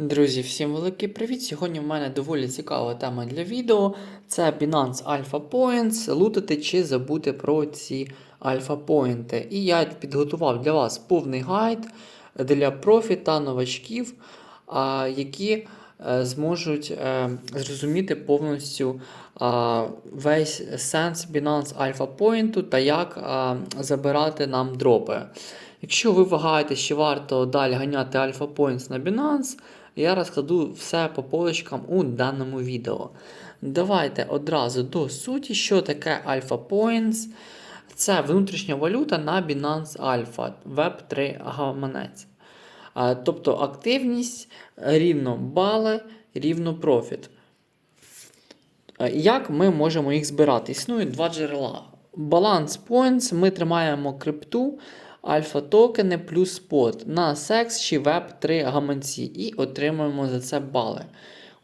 Друзі, всім великий привіт! Сьогодні в мене доволі цікава тема для відео. Це Binance Alpha Points, лутати чи забути про ці Alpha Points. І я підготував для вас повний гайд для профі та новачків, які е, зможуть е, зрозуміти повністю весь сенс Binance Alpha Point та як забирати нам дропи. Якщо ви вагаєтесь, чи варто далі ганяти Alpha Points на Binance, я розкладу все по полочкам у даному відео. Давайте одразу до суті, що таке Alpha Points. Це внутрішня валюта на Binance Alpha Web3 гаманець. Тобто активність рівно бали, рівно профіт. Як ми можемо їх збирати? Існують два джерела. Balance Points ми тримаємо крипту, альфа токени плюс спот на секс чи веб 3 гаманці і отримуємо за це бали.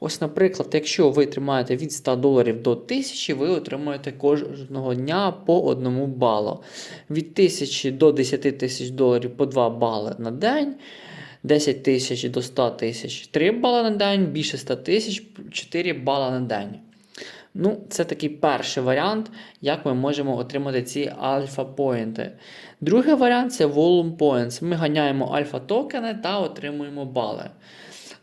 Ось, наприклад, якщо ви тримаєте від 100 доларів до 1000, ви отримуєте кожного дня по одному балу. Від 1000 до 10 тисяч доларів по 2 бали на день. 10 тисяч до 100 тисяч 3 бали на день, більше 100 тисяч 4 бали на день. Ну, це такий перший варіант, як ми можемо отримати ці альфа-поінти. Другий варіант це volume points. Ми ганяємо альфа-токени та отримуємо бали.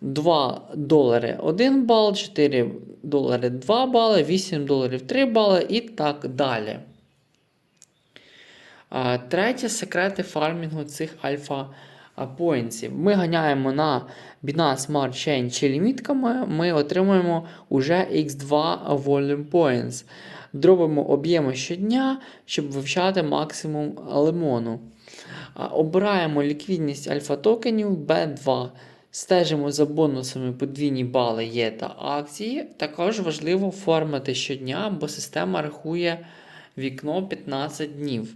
2 долари 1 бал, 4 долари 2 бали, 8 доларів 3 бали і так далі. Третє секрети фармінгу цих альфа поінтів. Ми ганяємо на Binance Smart Chain чи лімітками, ми отримуємо уже X2 Volume Points. Дробимо об'єми щодня, щоб вивчати максимум лимону. Обираємо ліквідність альфа-токенів B2. Стежимо за бонусами подвійні бали є та акції. Також важливо формати щодня, бо система рахує вікно 15 днів.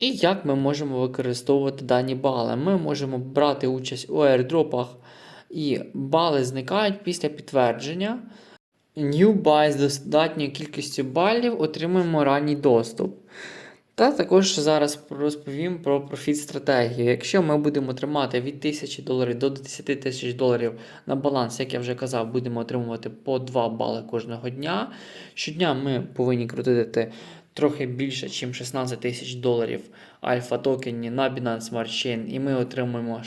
І як ми можемо використовувати дані бали? Ми можемо брати участь у airdropах, і бали зникають після підтвердження. New buy з достатньою кількістю балів отримуємо ранній доступ. Та також зараз розповім про профіт стратегію. Якщо ми будемо тримати від 1000 доларів до 10 тисяч доларів на баланс, як я вже казав, будемо отримувати по 2 бали кожного дня. Щодня ми повинні крутити трохи більше, ніж 16 тисяч доларів альфа токені на Binance Smart Chain, і ми отримуємо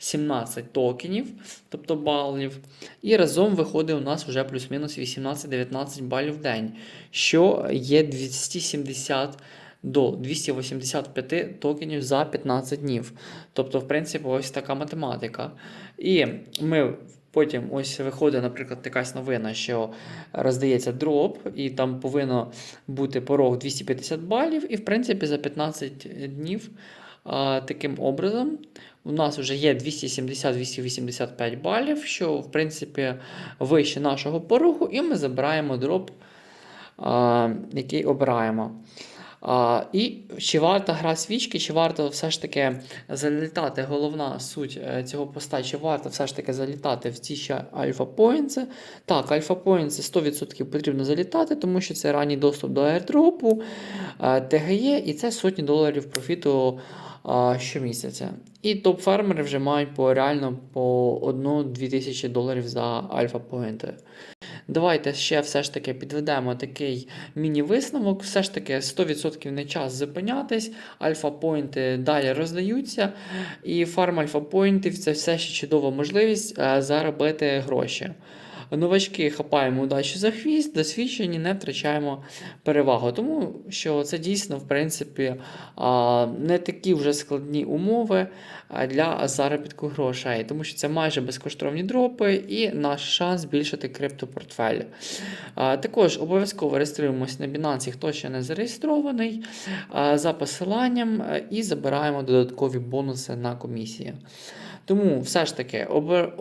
16-17 токенів, тобто балів. І разом виходить у нас вже плюс-мінус 18-19 балів в день, що є 270 до 285 токенів за 15 днів. Тобто, в принципі, ось така математика. І ми потім ось виходить, наприклад, якась новина, що роздається дроп, і там повинно бути порог 250 балів. І, в принципі, за 15 днів а, таким образом. У нас вже є 270-285 балів, що, в принципі, вище нашого порогу, і ми забираємо дроп, а, який обираємо. А, І чи варта гра свічки, чи варто все ж таки залітати? Головна суть е, цього поста, чи варто все ж таки залітати в ці ще альфа поінси Так, альфа поінси 100% потрібно залітати, тому що це ранній доступ до аердропу, е, ТГЄ, і це сотні доларів профіту щомісяця. І топ-фермери вже мають по реально по 1-2 тисячі доларів за альфа-поінти. Давайте ще все ж таки підведемо такий міні-висновок. Все ж таки 100% не час зупинятись, альфа-поінти далі роздаються, і фарм альфа-поінтів це все ще чудова можливість е, заробити гроші. Новачки хапаємо удачу за хвіст, досвідчені не втрачаємо перевагу. Тому що це дійсно, в принципі, не такі вже складні умови для заробітку грошей, тому що це майже безкоштовні дропи і наш шанс збільшити криптопортфель. Також обов'язково реєструємося на Binance, хто ще не зареєстрований, за посиланням і забираємо додаткові бонуси на комісії. Тому все ж таки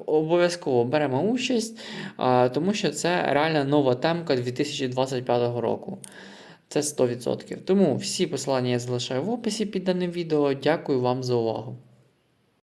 обов'язково беремо участь, тому що це реальна нова темка 2025 року. Це 100%. Тому всі посилання я залишаю в описі під даним відео. Дякую вам за увагу.